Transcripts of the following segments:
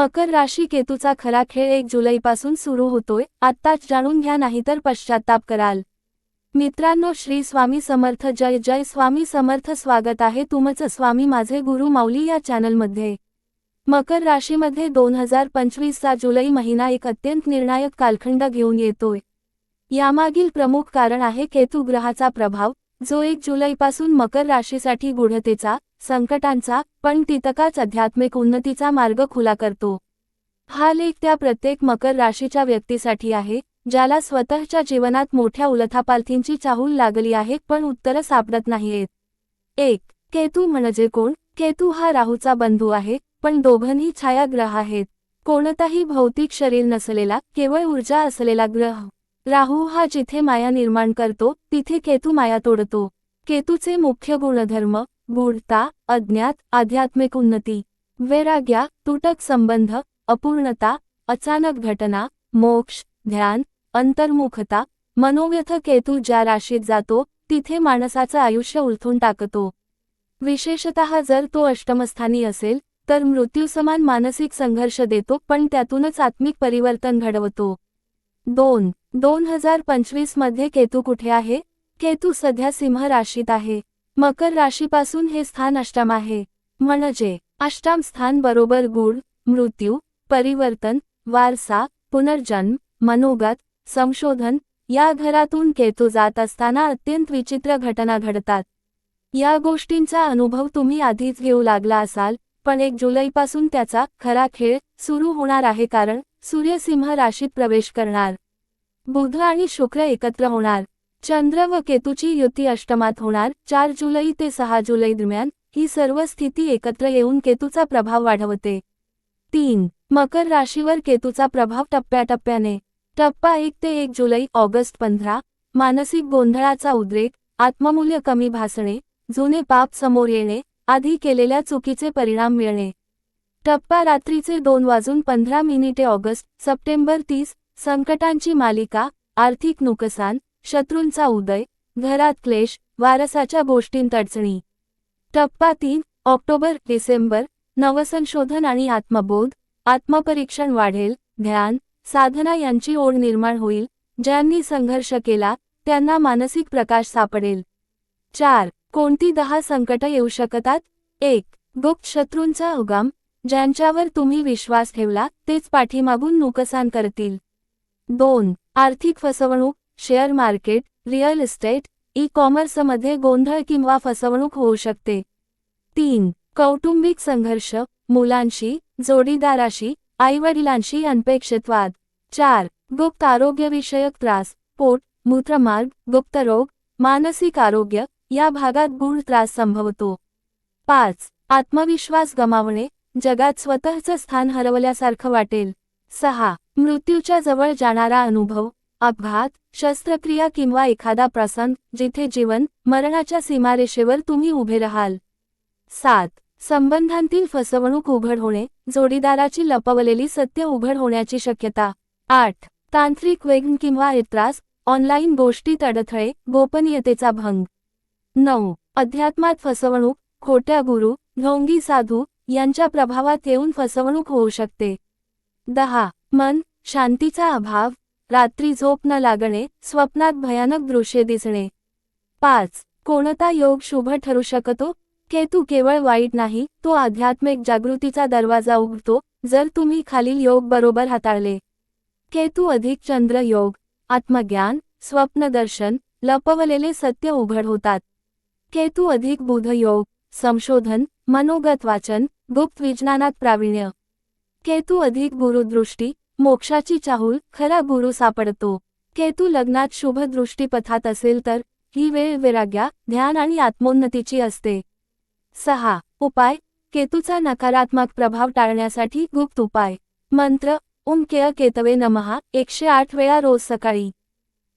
मकर राशी केतूचा खरा खेळ एक जुलैपासून सुरू होतोय. आत्ताच जाणून घ्या नाहीतर पश्चाताप कराल. मित्रांनो श्री स्वामी समर्थ जय जय स्वामी समर्थ स्वागत आहे तुमचं. स्वामी माझे गुरु माऊली या चॅनलमध्ये. मकर राशीमध्ये दोन हजार पंचवीसचा जुलै महिना एक अत्यंत निर्णायक कालखंड घेऊन येतोय. यामागील प्रमुख कारण आहे केतू ग्रहाचा प्रभाव. जो एक जुलैपासून मकर राशीसाठी गुढतेचा संकटांचा पण तितकाच आध्यात्मिक उन्नतीचा मार्ग खुला करतो. हा लेख त्या प्रत्येक मकर राशीच्या व्यक्तीसाठी आहे ज्याला स्वतःच्या जीवनात मोठ्या उलथापालथींची चाहूल लागली आहे पण उत्तरं सापडत नाहीयेत. एक केतू म्हणजे कोण? केतू हा राहूचा बंधू आहे पण दोघंही छायाग्रह आहेत. कोणताही भौतिक शरीर नसलेला केवळ ऊर्जा असलेला ग्रह. राहू हा जिथे माया निर्माण करतो तिथे केतू माया तोडतो. केतूचे मुख्य गुणधर्म गूढता अज्ञात आध्यात्मिक उन्नती. वैराग्या तुटक संबंध अपूर्णता अचानक घटना मोक्ष ध्यान अंतर्मुखता. मनोव्यथ केतू ज्या राशीत जातो तिथे माणसाचं आयुष्य उलथून टाकतो. विशेषतः जर तो अष्टमस्थानी असेल तर मृत्यूसमान मानसिक संघर्ष देतो पण त्यातूनच आत्मिक परिवर्तन घडवतो. दोन दोन हजार पंचवीसमध्ये केतू कुठे आहे? केतू सध्या सिंह राशीत आहे. मकर राशीपासून हे स्थान अष्टम आहे. म्हणजे अष्टम स्थान बरोबर गुढ मृत्यू परिवर्तन वारसा पुनर्जन्म मनोगत संशोधन या घरातून केतू जात असताना अत्यंत विचित्र घटना घडतात. या गोष्टींचा अनुभव तुम्ही आधीच घेऊ लागला असाल पण एक जुलैपासून त्याचा खरा खेळ सुरू होणार आहे कारण सूर्य सिंह राशीत प्रवेश करणार. बुध आणि शुक्र एकत्र होणार. चंद्र व केतूची युती अष्टमात होणार. चार जुलै ते सहा जुलै दरम्यान ही सर्व स्थिती एकत्र येऊन केतूचा प्रभाव वाढवते. तीन. मकर राशीवर केतूचा प्रभाव टप्प्याटप्प्याने. टप्पा एक ते एक जुलै ऑगस्ट पंधरा. मानसिक गोंधळाचा उद्रेक आत्ममूल्य कमी भासणे जुने पाप समोर येणे आधी केलेल्या चुकीचे परिणाम मिळणे. टप्पा रात्रीचे दोन वाजून पंधरा मिनिटे ऑगस्ट सप्टेंबर तीस संकटांची मालिका आर्थिक नुकसान शत्रूंचा उदय घरात क्लेश वारसाच्या गोष्टींत अडचणी टप्पा तीन ऑक्टोबर डिसेंबर नवसंशोधन आणि आत्मबोध आत्मपरीक्षण वाढेल ध्यान साधना यांची ओढ निर्माण होईल ज्यांनी संघर्ष केला त्यांना मानसिक प्रकाश सापडेल. चार कोणती दहा संकट येऊ शकतात? एक गुप्त शत्रूंचा उगम ज्यांच्यावर तुम्ही विश्वास ठेवला तेच पाठीमागून नुकसान करतील. दोन आर्थिक फसवणूक share market real estate E कॉमर्समध्ये गोंधळ किंवा फसवणूक होऊ शकते. तीन कौटुंबिक संघर्ष मुलांशी जोडीदाराशी आईवडिलांशी अनपेक्षित वाद चार गुप्त आरोग्यविषयक त्रास पोट मूत्रमार्ग गुप्तरोग मानसिक आरोग्य या भागात गूढ त्रास संभवतो. पाच आत्मविश्वास गमावणे जगात स्वतःचं स्थान हरवल्यासारखं वाटेल. सहा मृत्यूच्या जवळ जाणारा अनुभव अपघात शस्त्रक्रिया किंवा एखादा प्रसंग जिथे जीवन मरणाच्या सीमारेषेवर तुम्ही उभे राहाल. सात. संबंधांतील फसवणूक उघड होणे जोडीदाराची लपवलेली सत्य उघड होण्याची शक्यता. आठ. तांत्रिक वेग किंवा इत्रास ऑनलाईन गोष्टीत अडथळे गोपनीयतेचा भंग. नऊ. अध्यात्मात फसवणूक खोट्या गुरु ढोंगी साधू यांच्या प्रभावात येऊन फसवणूक होऊ शकते. दहा. मन शांतीचा अभाव रात्री झोप न लागणे स्वप्नात भयानक दृश्ये दिसणे. पाच. कोणता योग शुभ ठरू शकतो? केतू केवळ वाईट नाही तो आध्यात्मिक जागृतीचा दरवाजा उघडतो जर तुम्ही खालील योग बरोबर हाताळले. केतू अधिक चंद्र योग आत्मज्ञान स्वप्नदर्शन लपवलेले सत्य उघड होतात. केतू अधिक बुध योग संशोधन मनोगत वाचन गुप्त विज्ञानात प्रावीण्य. केतू अधिक गुरुदृष्टी मोक्षाची चाहूल खरा गुरु सापडतो. केतू लग्नात शुभ दृष्टीपथात असेल तर ही वेळ विराग्या ध्यान आणि आत्मोन्नतीची असते. सहा. उपाय. केतूचा नकारात्मक प्रभाव टाळण्यासाठी गुप्त उपाय. मंत्र ओम केय केतवे नमहा एकशे आठ वेळा रोज सकाळी.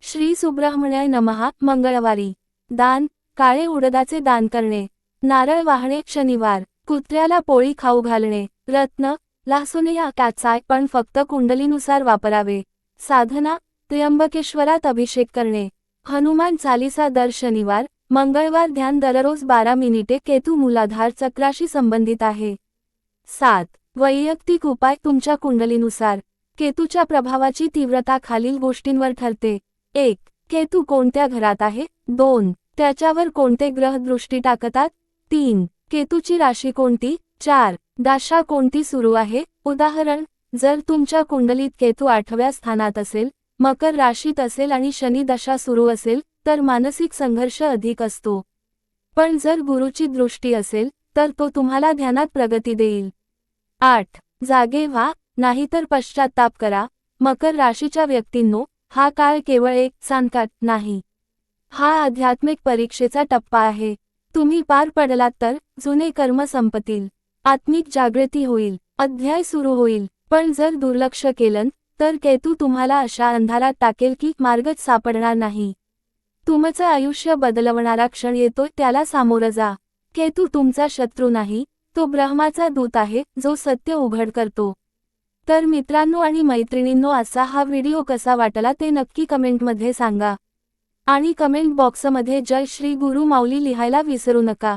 श्री सुब्रह्मण्य नमहा मंगळवारी. दान काळे उडदाचे दान करणे. नारळ वाहणे शनिवार. कुत्र्याला पोळी खाऊ घालणे. रत्न लासुने या पण फक्त कुंडलीनुसार वापरावे. साधना त्र्यंबकेश्वरात अभिषेक करणे. हनुमान चालिसा दर शनिवार मंगळवार ध्यान दररोज बारा मिनिटे केतू मूलाधार चक्राशी संबंधित आहे. सात वैयक्तिक उपाय तुमच्या कुंडलीनुसार. केतूच्या प्रभावाची तीव्रता खालील गोष्टींवर ठरते. एक केतू कोणत्या घरात आहे? दोन त्याच्यावर कोणते ग्रह दृष्टी टाकतात? तीन केतूची राशी कोणती? चार. दाशा कोणती सुरू आहे? उदाहरण जर तुमच्या कुंडलीत केतू आठव्या स्थानात असेल मकर राशीत असेल आणि शनी दशा सुरू असेल तर मानसिक संघर्ष अधिक असतो. पण जर गुरुची दृष्टी असेल तर तो तुम्हाला ध्यानात प्रगती देईल. आठ. जागे व्हा नाहीतर पश्चाताप करा. मकर राशीच्या व्यक्तींनो हा काळ केवळ एक सांकाट नाही. हा आध्यात्मिक परीक्षेचा टप्पा आहे. तुम्ही पार पडलात तर जुने कर्म संपतील. आत्मिक जागृती होईल अध्याय सुरू होईल. पण जर दुर्लक्ष केलं तर केतू तुम्हाला अशा अंधारात टाकेल की मार्गच सापडणार नाही. तुमचं आयुष्य बदलवणारा क्षण येतोय त्याला सामोरं जा. केतू तुमचा शत्रू नाही तो ब्रह्माचा दूत आहे जो सत्य उघड करतो. तर मित्रांनो आणि मैत्रिणींनो असा हा व्हिडिओ कसा वाटला ते नक्की कमेंटमध्ये सांगा. आणि कमेंट बॉक्समध्ये जय श्री गुरु माऊली लिहायला विसरू नका.